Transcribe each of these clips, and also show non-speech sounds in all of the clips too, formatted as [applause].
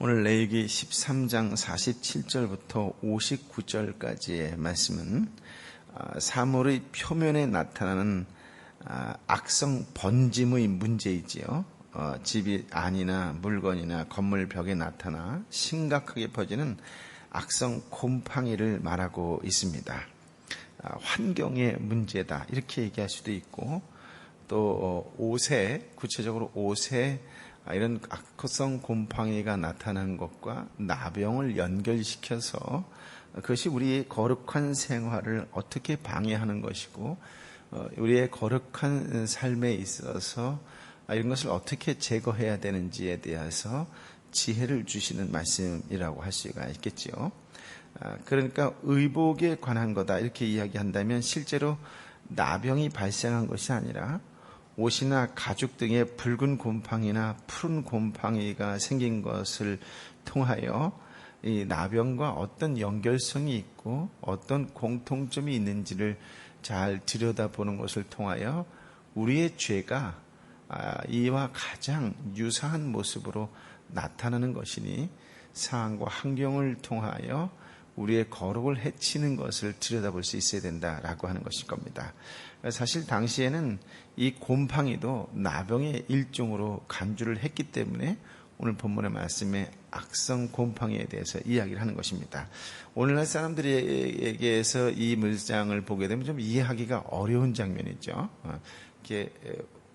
오늘 레위기 13장 47절부터 59절까지의 말씀은 아, 사물의 표면에 나타나는 아, 악성 번짐의 문제이지요. 어, 집이 안이나 물건이나 건물 벽에 나타나 심각하게 퍼지는 악성 곰팡이를 말하고 있습니다. 아, 환경의 문제다 이렇게 얘기할 수도 있고 또 어, 옷에 구체적으로 옷에 아, 이런 악성 곰팡이가 나타난 것과 나병을 연결시켜서 그것이 우리의 거룩한 생활을 어떻게 방해하는 것이고 어, 우리의 거룩한 삶에 있어서 아, 이런 것을 어떻게 제거해야 되는지에 대해서 지혜를 주시는 말씀이라고 할 수가 있겠지요. 아, 그러니까 의복에 관한 거다 이렇게 이야기한다면 실제로 나병이 발생한 것이 아니라 옷이나 가죽 등의 붉은 곰팡이나 푸른 곰팡이가 생긴 것을 통하여 이 나병과 어떤 연결성이 있고 어떤 공통점이 있는지를 잘 들여다보는 것을 통하여 우리의 죄가 아, 이와 가장 유사한 모습으로 나타나는 것이니 상황과 환경을 통하여 우리의 거룩을 해치는 것을 들여다볼 수 있어야 된다라고 하는 것일 겁니다. 사실 당시에는 이 곰팡이도 나병의 일종으로 간주를 했기 때문에 오늘 본문의 말씀에 악성 곰팡이에 대해서 이야기를 하는 것입니다. 오늘날 사람들에게서 이 물장을 보게 되면 좀 이해하기가 어려운 장면이죠. 어, 이렇게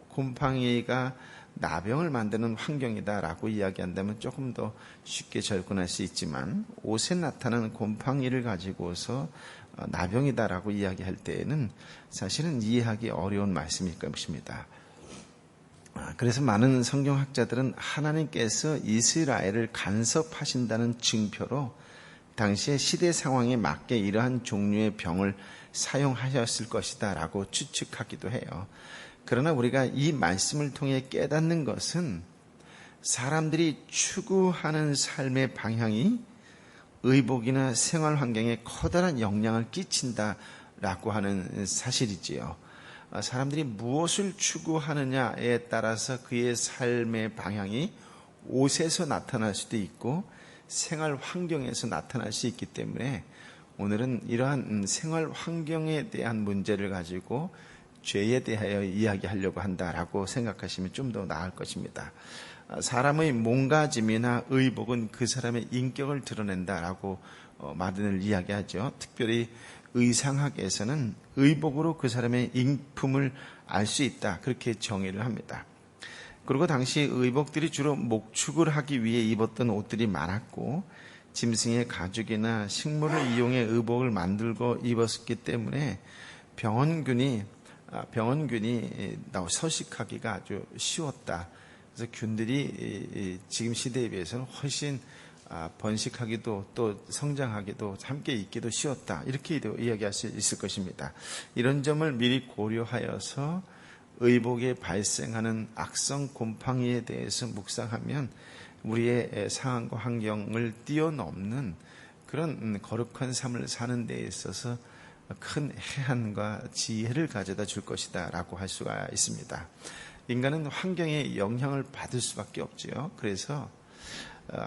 곰팡이가 나병을 만드는 환경이다라고 이야기한다면 조금 더 쉽게 접근할 수 있지만 옷에 나타나는 곰팡이를 가지고서 어, 나병이다라고 이야기할 때에는 사실은 이해하기 어려운 말씀일 것입니다. 아, 그래서 많은 성경학자들은 하나님께서 이스라엘을 간섭하신다는 증표로 당시의 시대 상황에 맞게 이러한 종류의 병을 사용하셨을 것이다 라고 추측하기도 해요. 그러나 우리가 이 말씀을 통해 깨닫는 것은 사람들이 추구하는 삶의 방향이 의복이나 생활 환경에 커다란 영향을 끼친다라고 하는 사실이지요. 아, 사람들이 무엇을 추구하느냐에 따라서 그의 삶의 방향이 옷에서 나타날 수도 있고 생활 환경에서 나타날 수 있기 때문에 오늘은 이러한 생활 환경에 대한 문제를 가지고 죄에 대하여 이야기하려고 한다라고 생각하시면 좀 더 나을 것입니다. 아, 사람의 몸가짐이나 의복은 그 사람의 인격을 드러낸다라고 어, 말을 이야기하죠. 특별히 의상학에서는 의복으로 그 사람의 인품을 알 수 있다. 그렇게 정의를 합니다. 그리고 당시 의복들이 주로 목축을 하기 위해 입었던 옷들이 많았고 짐승의 가죽이나 식물을 이용해 의복을 만들고 입었기 때문에 병원균이 아, 병원균이 서식하기가 아주 쉬웠다. 그래서 균들이 지금 시대에 비해서는 훨씬 아, 번식하기도 또 성장하기도 함께 있기도 쉬웠다. 이렇게도 이야기할 수 있을 것입니다. 이런 점을 미리 고려하여서 의복에 발생하는 악성 곰팡이에 대해서 묵상하면 우리의 상황과 환경을 뛰어넘는 그런 음, 거룩한 삶을 사는 데 있어서 큰 해안과 지혜를 가져다 줄 것이다 라고 할 수가 있습니다. 인간은 환경에 영향을 받을 수밖에 없지요. 그래서 어,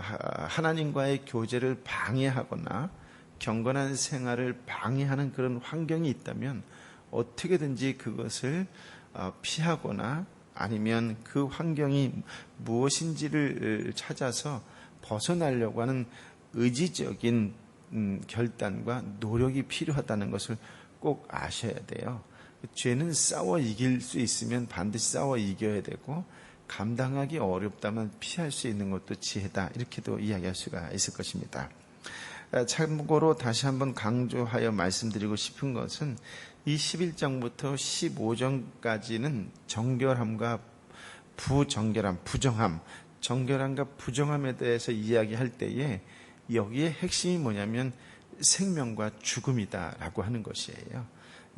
하나님과의 교제를 방해하거나 경건한 생활을 방해하는 그런 환경이 있다면 어떻게든지 그것을 어, 피하거나 아니면 그 환경이 무엇인지를 찾아서 벗어나려고 하는 의지적인 음, 결단과 노력이 필요하다는 것을 꼭 아셔야 돼요. 죄는 싸워 이길 수 있으면 반드시 싸워 이겨야 되고 감당하기 어렵다면 피할 수 있는 것도 지혜다. 이렇게도 이야기할 수가 있을 것입니다. 아, 참고로 다시 한번 강조하여 말씀드리고 싶은 것은 이 11장부터 15장까지는 정결함과 부정결함, 부정함, 정결함과 부정함에 대해서 이야기할 때에 여기에 핵심이 뭐냐면 생명과 죽음이다라고 하는 것이에요.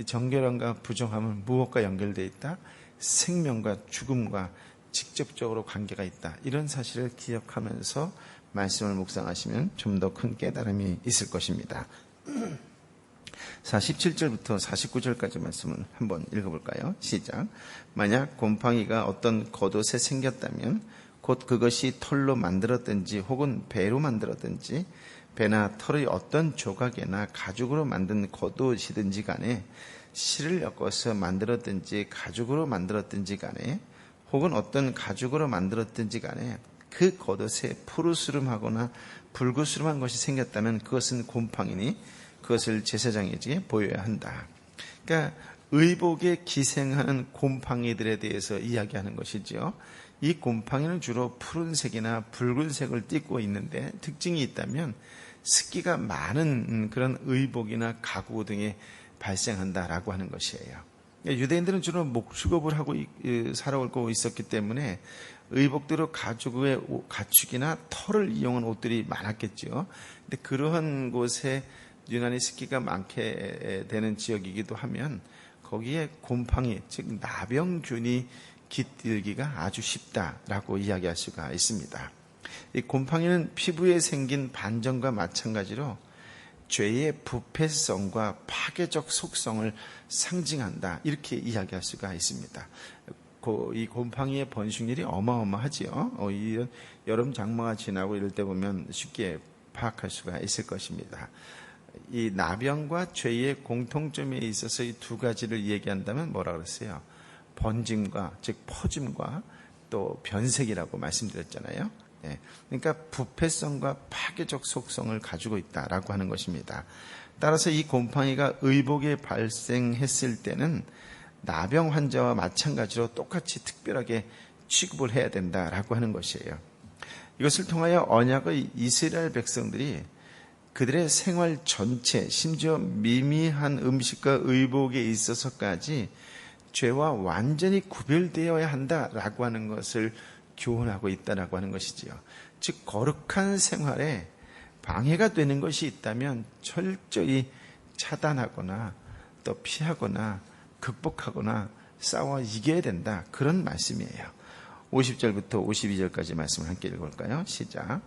정결함과 부정함은 무엇과 연결되어 있다? 생명과 죽음과 직접적으로 관계가 있다. 이런 사실을 기억하면서 말씀을 묵상하시면 좀 더 큰 깨달음이 있을 것입니다. [clears throat] 47절부터 49절까지 말씀을 한번 읽어볼까요? 시작. 만약 곰팡이가 어떤 겉옷에 생겼다면 곧 그것이 털로 만들었든지 혹은 배로 만들었든지 배나 털의 어떤 조각이나 가죽으로 만든 겉옷이든지 간에 실을 엮어서 만들었든지 가죽으로 만들었든지 간에 혹은 어떤 가죽으로 만들었든지 간에 그 겉옷에 푸르스름하거나 불구스름한 것이 생겼다면 그것은 곰팡이니 그것을 제사장에게 보여야 한다. 그러니까 의복에 기생하는 곰팡이들에 대해서 이야기하는 것이죠. 이 곰팡이는 주로 푸른색이나 붉은색을 띠고 있는데 특징이 있다면 습기가 많은 그런 의복이나 가구 등에 발생한다라고 하는 것이에요. 유대인들은 주로 목축업을 하고 살아오고 있었기 때문에 의복대로 가죽의 가축이나 털을 이용한 옷들이 많았겠죠. 근데 그러한 곳에 유난히 습기가 많게 되는 지역이기도 하면 거기에 곰팡이, 즉 나병균이 깃들기가 아주 쉽다라고 이야기할 수가 있습니다. 이 곰팡이는 피부에 생긴 반점과 마찬가지로 죄의 부패성과 파괴적 속성을 상징한다. 이렇게 이야기할 수가 있습니다. 이 곰팡이의 번식률이 어마어마하지요. 어, 이 여름 장마가 지나고 이럴 때 보면 쉽게 파악할 수가 있을 것입니다. 이 나병과 죄의 공통점에 있어서 이 두 가지를 얘기한다면 뭐라 그랬어요? 번짐과 즉 퍼짐과 또 변색이라고 말씀드렸잖아요. 네. 그러니까 부패성과 파괴적 속성을 가지고 있다라고 하는 것입니다. 따라서 이 곰팡이가 의복에 발생했을 때는 나병 환자와 마찬가지로 똑같이 특별하게 취급을 해야 된다라고 하는 것이에요. 이것을 통하여 언약의 이스라엘 백성들이 그들의 생활 전체, 심지어 미미한 음식과 의복에 있어서까지 죄와 완전히 구별되어야 한다라고 하는 것을 교훈하고 있다라고 하는 것이지요. 즉 거룩한 생활에 방해가 되는 것이 있다면 철저히 차단하거나 또 피하거나 극복하거나 싸워 이겨야 된다. 그런 말씀이에요. 50절부터 52절까지 말씀을 함께 읽어볼까요? 시작.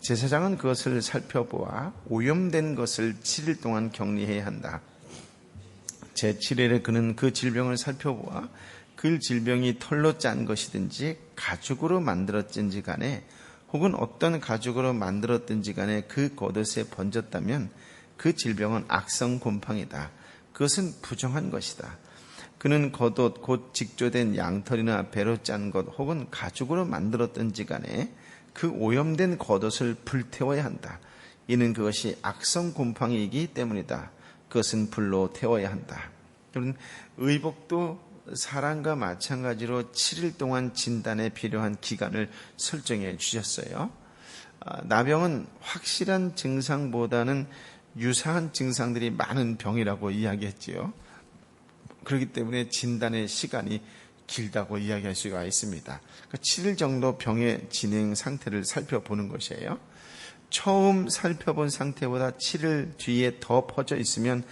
제사장은 그것을 살펴보아 오염된 것을 7일 동안 격리해야 한다. 제7일에 그는 그 질병을 살펴보아 그 질병이 털로 짠 것이든지 가죽으로 만들었든지 간에 혹은 어떤 가죽으로 만들었든지 간에 그 겉옷에 번졌다면 그 질병은 악성 곰팡이다. 그것은 부정한 것이다. 그는 겉옷 곧 직조된 양털이나 배로 짠 것 혹은 가죽으로 만들었든지 간에 그 오염된 겉옷을 불태워야 한다. 이는 그것이 악성 곰팡이이기 때문이다. 그것은 불로 태워야 한다. 여러분, 의복도 사람과 마찬가지로 7일 동안 진단에 필요한 기간을 설정해 주셨어요. 아, 나병은 확실한 증상보다는 유사한 증상들이 많은 병이라고 이야기했지요. 그렇기 때문에 진단의 시간이 길다고 이야기할 수가 있습니다. 그러니까 7일 정도 병의 진행 상태를 살펴보는 것이에요. 처음 살펴본 상태보다 7일 뒤에 더 퍼져 있으면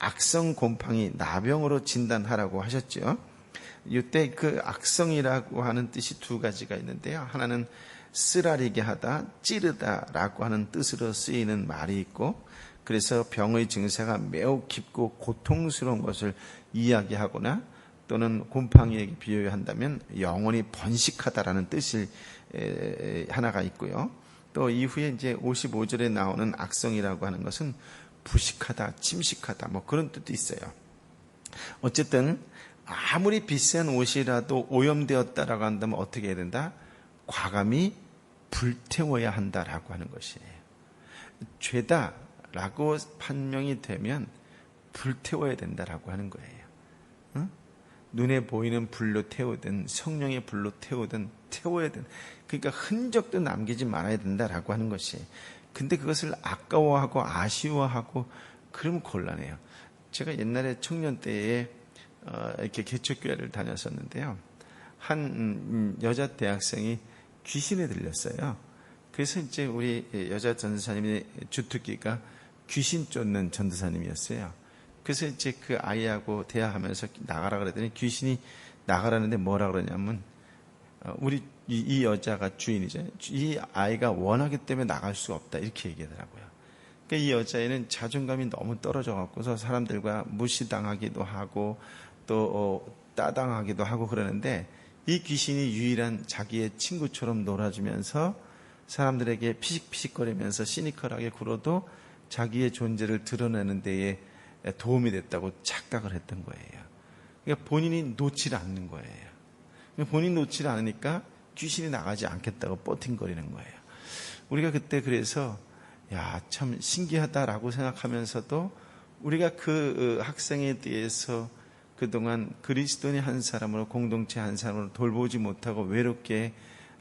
악성 곰팡이 나병으로 진단하라고 하셨죠. 이때 그 악성이라고 하는 뜻이 두 가지가 있는데요. 하나는 쓰라리게 하다, 찌르다라고 하는 뜻으로 쓰이는 말이 있고, 그래서 병의 증세가 매우 깊고 고통스러운 것을 이야기하거나 또는 곰팡이에게 비유한다면 영원히 번식하다라는 뜻이 하나가 있고요. 또 이후에 이제 55절에 나오는 악성이라고 하는 것은 부식하다, 침식하다, 뭐 그런 뜻도 있어요. 어쨌든 아무리 비싼 옷이라도 오염되었다라고 한다면 어떻게 해야 된다? 과감히 불태워야 한다라고 하는 것이에요. 죄다라고 판명이 되면 불태워야 된다라고 하는 거예요. 눈에 보이는 불로 태우든 성령의 불로 태우든 태워야 된 그러니까 흔적도 남기지 말아야 된다라고 하는 것이 근데 그것을 아까워하고 아쉬워하고 그러면 곤란해요. 제가 옛날에 청년 때에 어, 이렇게 개척교회를 다녔었는데요. 한 음, 여자 대학생이 귀신에 들렸어요. 그래서 이제 우리 여자 전도사님의 주특기가 귀신 쫓는 전도사님이었어요. 그래서 이제 그 아이하고 대화하면서 나가라 그랬더니 귀신이 나가라는데 뭐라 그러냐면 어, 우리 이, 이, 여자가 주인이죠. 이 아이가 원하기 때문에 나갈 수 없다 이렇게 얘기하더라고요. 그러니까 이 여자애는 자존감이 너무 떨어져 갖고서 사람들과 무시당하기도 하고 또 어, 따당하기도 하고 그러는데 이이 귀신이 유일한 자기의 친구처럼 놀아주면서 사람들에게 피식피식거리면서 시니컬하게 굴어도 자기의 존재를 드러내는 데에 도움이 됐다고 착각을 했던 거예요. 그러니까 본인이 놓질 않는 거예요. 본인이 놓질 않으니까 귀신이 나가지 않겠다고 버팅거리는 거예요. 우리가 그때 그래서 야, 참 신기하다라고 생각하면서도 우리가 그 어, 학생에 대해서 그동안 그리스도인의 한 사람으로 공동체 한 사람으로 돌보지 못하고 외롭게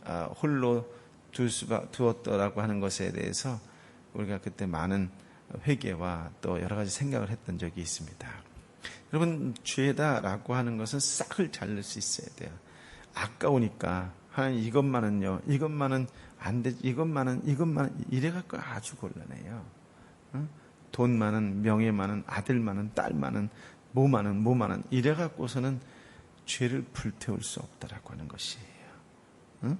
아, 홀로 둘 수가 두었더라고 하는 것에 대해서 우리가 그때 많은 회개와 또 여러 가지 생각을 했던 적이 있습니다. 여러분 죄다라고 하는 것은 싹을 자를 수 있어야 돼요. 아까우니까 하나님 이것만은요, 이것만은 안 돼, 이것만은 이것만 이래 갖고 아주 곤란해요. 응? 돈 많은, 명예 많은, 아들 많은, 딸 많은, 뭐 많은, 뭐 많은 이래 갖고서는 죄를 불태울 수 없다라고 하는 것이에요. 응?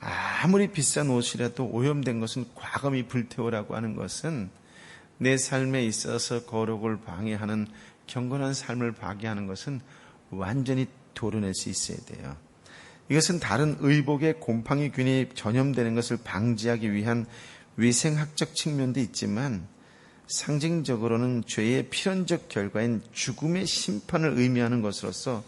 아무리 비싼 옷이라도 오염된 것은 과감히 불태우라고 하는 것은 내 삶에 있어서 거룩을 방해하는 경건한 삶을 파괴하는 것은 완전히 도려낼 수 있어야 돼요. 이것은 다른 의복의 곰팡이 균이 전염되는 것을 방지하기 위한 위생학적 측면도 있지만 상징적으로는 죄의 필연적 결과인 죽음의 심판을 의미하는 것으로서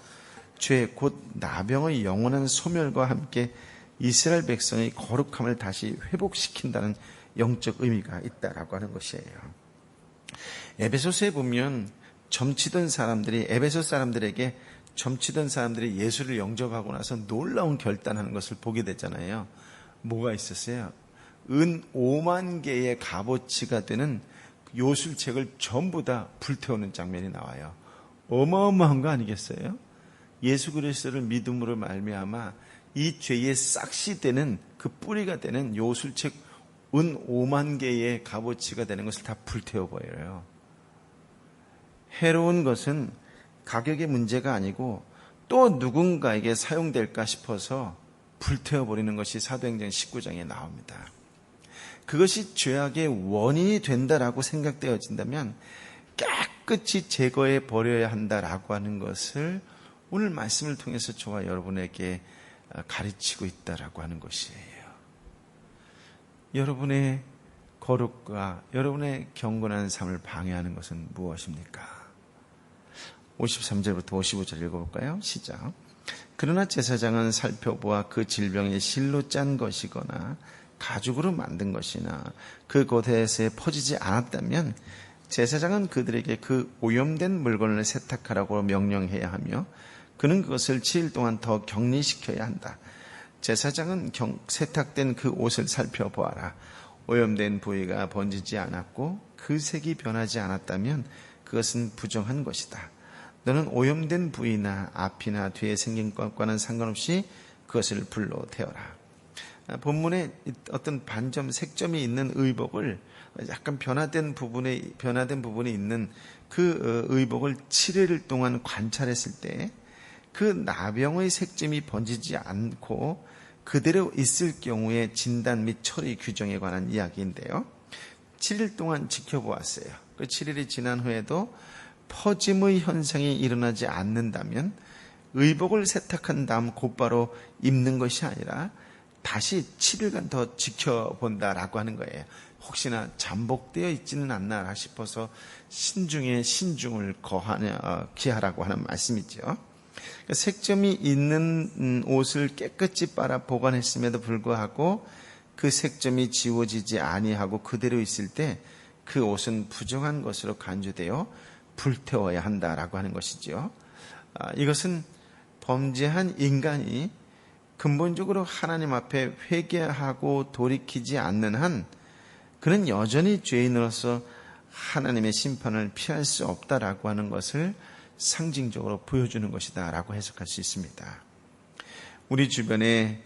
죄 곧 나병의 영원한 소멸과 함께 이스라엘 백성의 거룩함을 다시 회복시킨다는 영적 의미가 있다라고 하는 것이에요. 에베소서에 보면 점치던 사람들이 에베소 사람들에게 점치던 사람들이 예수를 영접하고 나서 놀라운 결단하는 것을 보게 됐잖아요. 뭐가 있었어요? 은 5만 개의 값어치가 되는 요술책을 전부 다 불태우는 장면이 나와요. 어마어마한 거 아니겠어요? 예수 그리스도를 믿음으로 말미암아 이 죄의 싹시 되는 그 뿌리가 되는 요술책 은 5만 개의 값어치가 되는 것을 다 불태워 버려요. 해로운 것은 가격의 문제가 아니고 또 누군가에게 사용될까 싶어서 불태워버리는 것이 사도행전 19장에 나옵니다. 그것이 죄악의 원인이 된다라고 생각되어진다면 깨끗이 제거해 버려야 한다라고 하는 것을 오늘 말씀을 통해서 저와 여러분에게 가르치고 있다라고 하는 것이에요. 여러분의 거룩과 여러분의 경건한 삶을 방해하는 것은 무엇입니까? 53절부터 55절 읽어볼까요? 시작. 그러나 제사장은 살펴보아 그 질병이 실로 짠 것이거나 가죽으로 만든 것이나 그 곳에서 퍼지지 않았다면 제사장은 그들에게 그 오염된 물건을 세탁하라고 명령해야 하며 그는 그것을 7일 동안 더 격리시켜야 한다. 제사장은 경, 세탁된 그 옷을 살펴보아라. 오염된 부위가 번지지 않았고 그 색이 변하지 않았다면 그것은 부정한 것이다. 너는 오염된 부위나 앞이나 뒤에 생긴 것과는 상관없이 그것을 불로 태워라. 아, 본문에 어떤 반점, 색점이 있는 의복을 약간 변화된 부분에 변화된 부분이 있는 그 어, 의복을 7일 동안 관찰했을 때 그 나병의 색점이 번지지 않고 그대로 있을 경우에 진단 및 처리 규정에 관한 이야기인데요. 7일 동안 지켜보았어요. 그 7일이 지난 후에도 퍼짐의 현상이 일어나지 않는다면 의복을 세탁한 다음 곧바로 입는 것이 아니라 다시 7일간 더 지켜본다라고 하는 거예요. 혹시나 잠복되어 있지는 않나 싶어서 신중에 신중을 거하냐, 어, 기하라고 하는 말씀이죠. 그러니까 색점이 있는 음, 옷을 깨끗이 빨아 보관했음에도 불구하고 그 색점이 지워지지 아니하고 그대로 있을 때 그 옷은 부정한 것으로 간주되어 불태워야 한다라고 하는 것이죠. 아, 이것은 범죄한 인간이 근본적으로 하나님 앞에 회개하고 돌이키지 않는 한 그는 여전히 죄인으로서 하나님의 심판을 피할 수 없다라고 하는 것을 상징적으로 보여주는 것이다라고 해석할 수 있습니다. 우리 주변에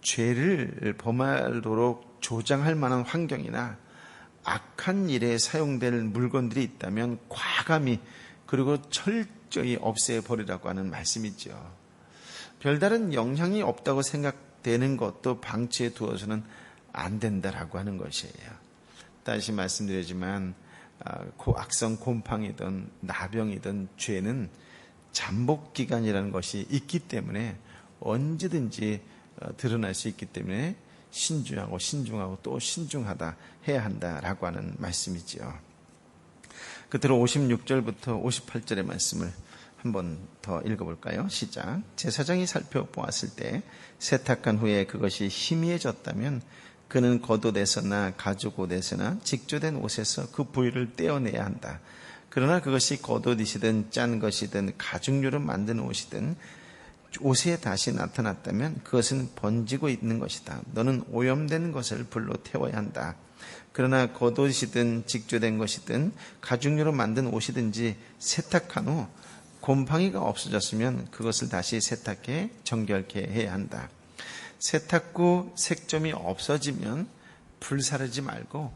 죄를 범하도록 조장할 만한 환경이나 악한 일에 사용될 물건들이 있다면 과감히 그리고 철저히 없애버리라고 하는 말씀이죠. 별다른 영향이 없다고 생각되는 것도 방치해 두어서는 안 된다라고 하는 것이에요. 다시 말씀드리지만 아, 악성 곰팡이든 나병이든 죄는 잠복 기간이라는 것이 있기 때문에 언제든지 어, 드러날 수 있기 때문에 신중하고 신중하고 또 신중하다 해야 한다라고 하는 말씀이지요. 끝으로 56절부터 58절의 말씀을 한번 더 읽어볼까요? 시작. 제사장이 살펴보았을 때 세탁한 후에 그것이 희미해졌다면 그는 겉옷에서나 가죽 옷에서나 직조된 옷에서 그 부위를 떼어내야 한다. 그러나 그것이 겉옷이든 짠 것이든 가죽류로 만든 옷이든 옷에 다시 나타났다면 그것은 번지고 있는 것이다. 너는 오염된 것을 불로 태워야 한다. 그러나 겉옷이든 직조된 것이든 가죽류로 만든 옷이든지 세탁한 후 곰팡이가 없어졌으면 그것을 다시 세탁해 정결케 해야 한다. 세탁구 색점이 없어지면 불사르지 말고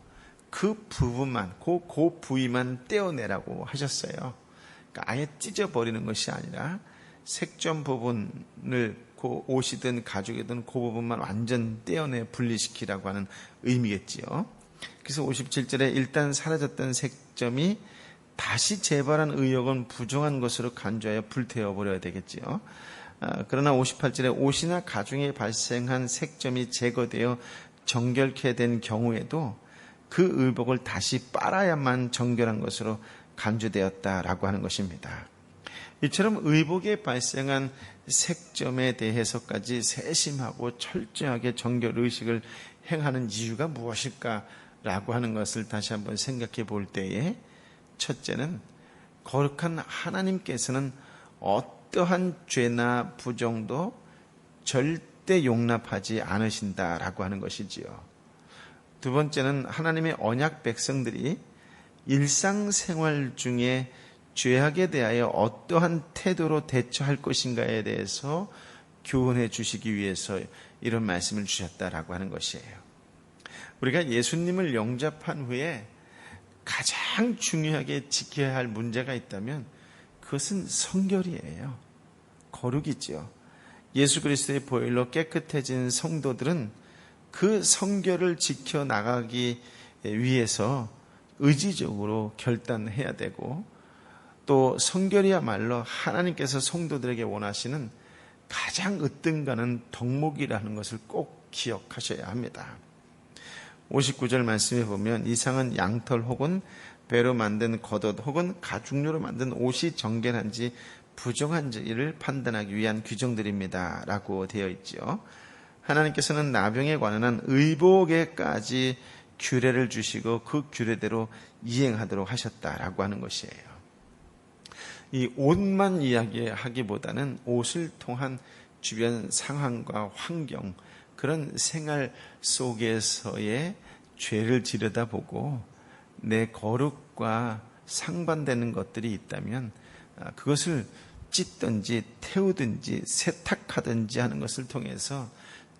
그 부분만, 그, 그 부위만 떼어내라고 하셨어요. 그러니까 아예 찢어버리는 것이 아니라 색점 부분을 그 옷이든 가죽이든 그 부분만 완전 떼어내 분리시키라고 하는 의미겠지요. 그래서 57절에 일단 사라졌던 색점이 다시 재발한 의욕은 부정한 것으로 간주하여 불태워 버려야 되겠지요. 아, 그러나 58절에 옷이나 가중에 발생한 색점이 제거되어 정결케 된 경우에도 그 의복을 다시 빨아야만 정결한 것으로 간주되었다라고 하는 것입니다. 이처럼 의복에 발생한 색점에 대해서까지 세심하고 철저하게 정결 의식을 행하는 이유가 무엇일까라고 하는 것을 다시 한번 생각해 볼 때에 첫째는 거룩한 하나님께서는 어떠한 죄나 부정도 절대 용납하지 않으신다라고 하는 것이지요. 두 번째는 하나님의 언약 백성들이 일상생활 중에 죄악에 대하여 어떠한 태도로 대처할 것인가에 대해서 교훈해 주시기 위해서 이런 말씀을 주셨다라고 하는 것이에요. 우리가 예수님을 영접한 후에 가장 중요하게 지켜야 할 문제가 있다면 그것은 성결이에요. 거룩이죠. 예수 그리스도의 보혈로 깨끗해진 성도들은 그 성결을 지켜 나가기 위해서 의지적으로 결단해야 되고 또 성결이야말로 하나님께서 성도들에게 원하시는 가장 으뜸가는 덕목이라는 것을 꼭 기억하셔야 합니다. 59절 말씀에 보면 이상은 양털 혹은 배로 만든 겉옷 혹은 가죽류로 만든 옷이 정결한지 부정한지를 판단하기 위한 규정들입니다. 라고 되어 있지요. 하나님께서는 나병에 관한 의복에까지 규례를 주시고 그 규례대로 이행하도록 하셨다라고 하는 것이에요. 이 옷만 이야기하기보다는 옷을 통한 주변 상황과 환경, 그런 생활 속에서의 죄를 지르다보고 내 거룩과 상반되는 것들이 있다면 아, 그것을 찢든지 태우든지 세탁하든지 하는 것을 통해서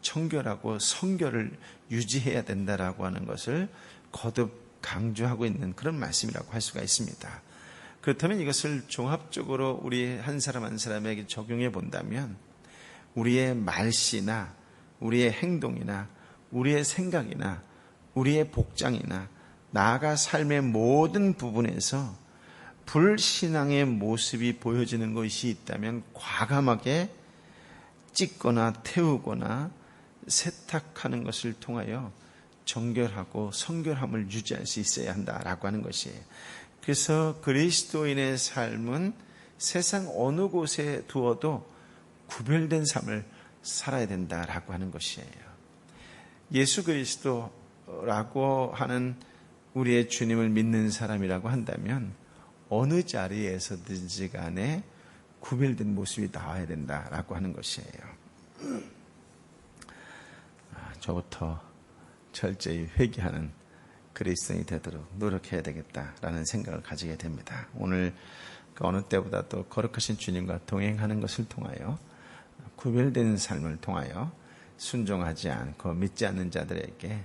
청결하고 성결을 유지해야 된다라고 하는 것을 거듭 강조하고 있는 그런 말씀이라고 할 수가 있습니다. 그렇다면 이것을 종합적으로 우리 한 사람 한 사람에게 적용해 본다면 우리의 말씨나 우리의 행동이나 우리의 생각이나 우리의 복장이나 나아가 삶의 모든 부분에서 불신앙의 모습이 보여지는 것이 있다면 과감하게 찢거나 태우거나 세탁하는 것을 통하여 정결하고 성결함을 유지할 수 있어야 한다라고 하는 것이에요. 그래서 그리스도인의 삶은 세상 어느 곳에 두어도 구별된 삶을 살아야 된다라고 하는 것이에요. 예수 그리스도라고 하는 우리의 주님을 믿는 사람이라고 한다면 어느 자리에서든지 간에 구별된 모습이 나와야 된다라고 하는 것이에요. 아, 저부터 철저히 회개하는 그리스도인이 되도록 노력해야 되겠다라는 생각을 가지게 됩니다. 오늘 그 어느 때보다 도 거룩하신 주님과 동행하는 것을 통하여 구별된 삶을 통하여 순종하지 않고 믿지 않는 자들에게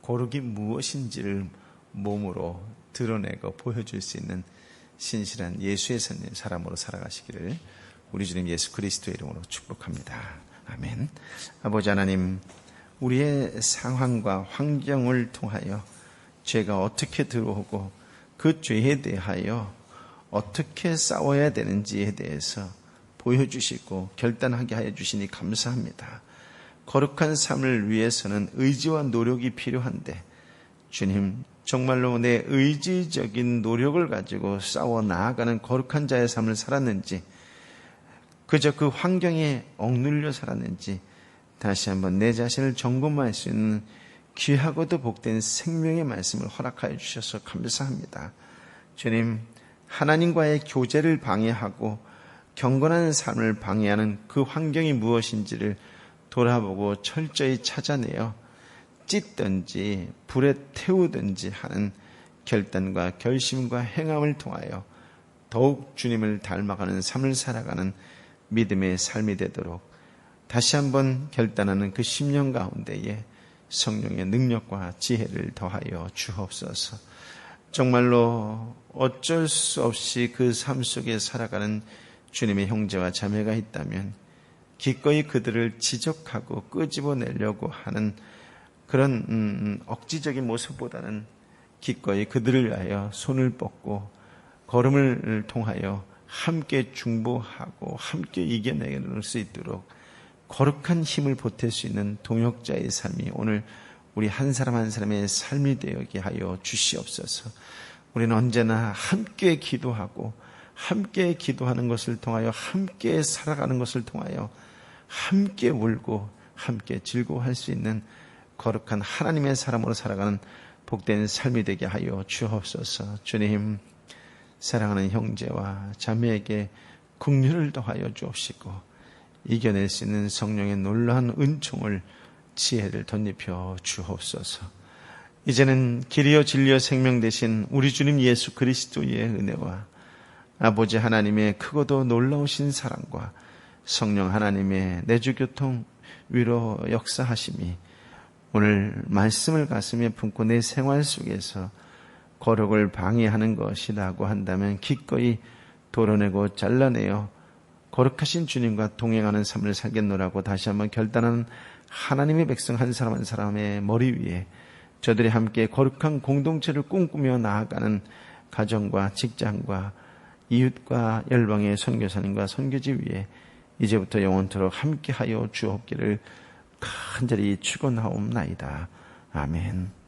고르기 무엇인지를 몸으로 드러내고 보여줄 수 있는 신실한 예수의 사람으로 살아가시기를 우리 주님 예수 그리스도의 이름으로 축복합니다. 아멘. 아버지 하나님, 우리의 상황과 환경을 통하여 죄가 어떻게 들어오고 그 죄에 대하여 어떻게 싸워야 되는지에 대해서 보여주시고 결단하게 하여 주시니 감사합니다. 거룩한 삶을 위해서는 의지와 노력이 필요한데 주님 정말로 내 의지적인 노력을 가지고 싸워 나아가는 거룩한 자의 삶을 살았는지 그저 그 환경에 억눌려 살았는지 다시 한번 내 자신을 점검할 수 있는 귀하고도 복된 생명의 말씀을 허락하여 주셔서 감사합니다. 주님, 하나님과의 교제를 방해하고 경건한 삶을 방해하는 그 환경이 무엇인지를 돌아보고 철저히 찾아내어 찢든지 불에 태우든지 하는 결단과 결심과 행함을 통하여 더욱 주님을 닮아가는 삶을 살아가는 믿음의 삶이 되도록 다시 한번 결단하는 그 10년 가운데에 성령의 능력과 지혜를 더하여 주옵소서. 정말로 어쩔 수 없이 그 삶 속에 살아가는 주님의 형제와 자매가 있다면 기꺼이 그들을 지적하고 끄집어내려고 하는 그런 음, 억지적인 모습보다는 기꺼이 그들을 위하여 손을 뻗고 걸음을 통하여 함께 중보하고 함께 이겨내는 수 있도록 거룩한 힘을 보탤 수 있는 동역자의 삶이 오늘 우리 한 사람 한 사람의 삶이 되게 하여 주시옵소서. 우리는 언제나 함께 기도하고 함께 기도하는 것을 통하여 함께 살아가는 것을 통하여 함께 울고 함께 즐거워할 수 있는 거룩한 하나님의 사람으로 살아가는 복된 삶이 되게 하여 주옵소서. 주님, 사랑하는 형제와 자매에게 국률을 더하여 주옵시고 이겨낼 수 있는 성령의 놀라운 은총을 지혜를 덧입혀 주옵소서. 이제는 길이요 진리요 생명 되신 우리 주님 예수 그리스도의 은혜와 아버지 하나님의 크고도 놀라우신 사랑과 성령 하나님의 내주 교통 위로 역사하심이 오늘 말씀을 가슴에 품고 내 생활 속에서 거룩을 방해하는 것이라고 한다면 기꺼이 도려내고 잘라내어 거룩하신 주님과 동행하는 삶을 살겠노라고 다시 한번 결단하는 하나님의 백성 한 사람 한 사람의 머리 위에 저들이 함께 거룩한 공동체를 꿈꾸며 나아가는 가정과 직장과 이웃과 열방의 선교사님과 선교지 위에 이제부터 영원토록 함께하여 주옵기를 간절히 축원하옵나이다. 아멘.